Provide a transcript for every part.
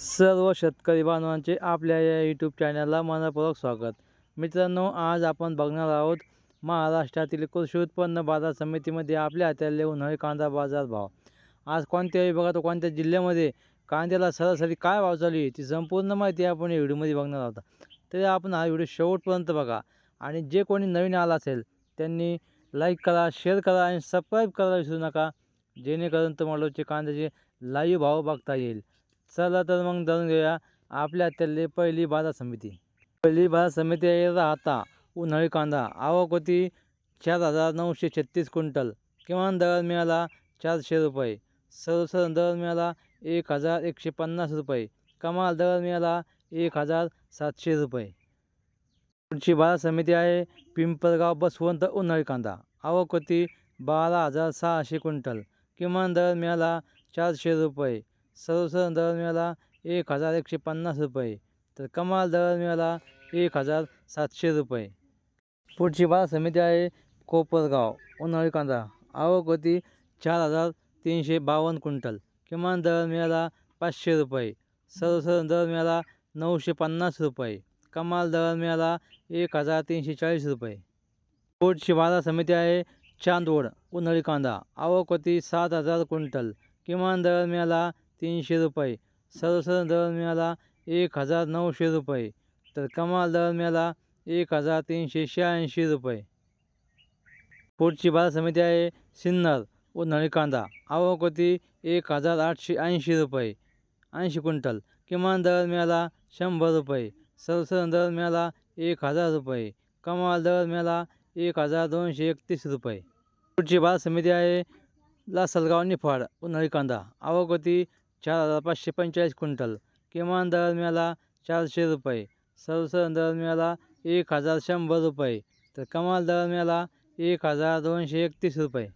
सर्व शेतकरी बांधवांचे आपल्या या यूट्यूब चॅनलला मनपूर्वक स्वागत. मित्रांनो आज आपण बघणार आहोत महाराष्ट्रातील कृषी उत्पन्न बाजार समितीमध्ये आपल्या हाताले उन्हाळी कांदा बाजार भाव. आज कोणत्या विभागात व कोणत्या जिल्ह्यामध्ये कांद्याला सरासरी काय भाव चालू आहे ती संपूर्ण माहिती आपण या व्हिडिओमध्ये बघणार आहोत. तरी आपण हा व्हिडिओ शेवटपर्यंत बघा आणि जे कोणी नवीन आला असेल त्यांनी लाईक करा शेअर करा आणि सबस्क्राईब करायला विसरू नका जेणेकरून तुम्हाला कांद्याचे लाईव्ह भाव बघता येईल. चला तर मग जाणून घेऊया आपल्या हातातली पहिली बाजार समिती. पहिली बाजार समिती आहे राहता उन्हाळी कांदा. आवक होती चार हजार नऊशे छत्तीस क्विंटल. किमान दर मिळाला चारशे रुपये. सर्वसाधारण दर मिळाला एक हजार एकशे पन्नास रुपये. कमाल दर मिळाला एक हजार सातशे रुपये. पुढची बाजार समिती आहे पिंपळगाव बसवंत उन्हाळी कांदा. आवक होती बारा हजार सहाशे क्विंटल. किमान दर मिळाला चारशे रुपये. सर्वसाधारण दर मिळाला एक हजार एकशे पन्नास रुपये. तर कमाल दर मिळाला एक हजार सातशे रुपये. पुढची बाजार समिती आहे कोपरगाव उन्हाळी कांदा. आवक होती चार हजार तीनशे बावन्न क्विंटल. किमान दर मिळाला पाचशे रुपये. सर्वसाधारण दर मिळाला नऊशे पन्नास रुपये. कमाल दर मिळाला एक हजार तीनशे चाळीस रुपये. पुढची बाजार समिती आहे चांदवड उन्हाळी कांदा. आवक होती सात हजार क्विंटल. किमान दर मिळाला तीनशे रुपये. सर्वसाधारण दर मिळाला एक हजार नऊशे रुपये. तर कमाल दर मिळाला एक हजार तीनशे शहाऐंशी रुपये. पुढची बाजार समिती आहे सिन्नर उन्हाळी कांदा आवक होती एक हजार आठशे ऐंशी रुपये. ऐंशी क्विंटल. किमान दर मिळाला शंभर रुपये. सर्वसाधारण दर मिळाला एक हजार रुपये. कमाल दर मिळाला एक हजार दोनशे एकतीस रुपये. पुढची बाजार समिती आहे लासलगाव निफाड उन्हाळी कांदा आवक होती चार हजार पाचशे पंचेचाळीस क्विंटल. किमान दर मिळाला चारशे रुपये. सर्वसाधारण दर मिळाला एक हजार शंभर रुपये. तर कमाल दर मिळाला एक हजार दोनशे एकतीस रुपये.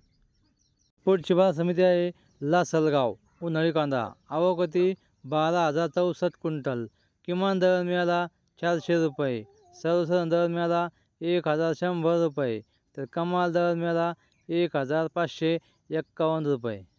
पुढची बाजार समिती आहे लासलगाव उन्हाळी कांदा. आवक बारा हजार चौसष्ट क्विंटल. किमान दर मिळाला चारशे रुपये. सर्वसाधारण दर मिळाला एक हजार शंभर रुपये. तर कमाल दर मिळाला एक हजार पाचशे एक्कावन्न रुपये.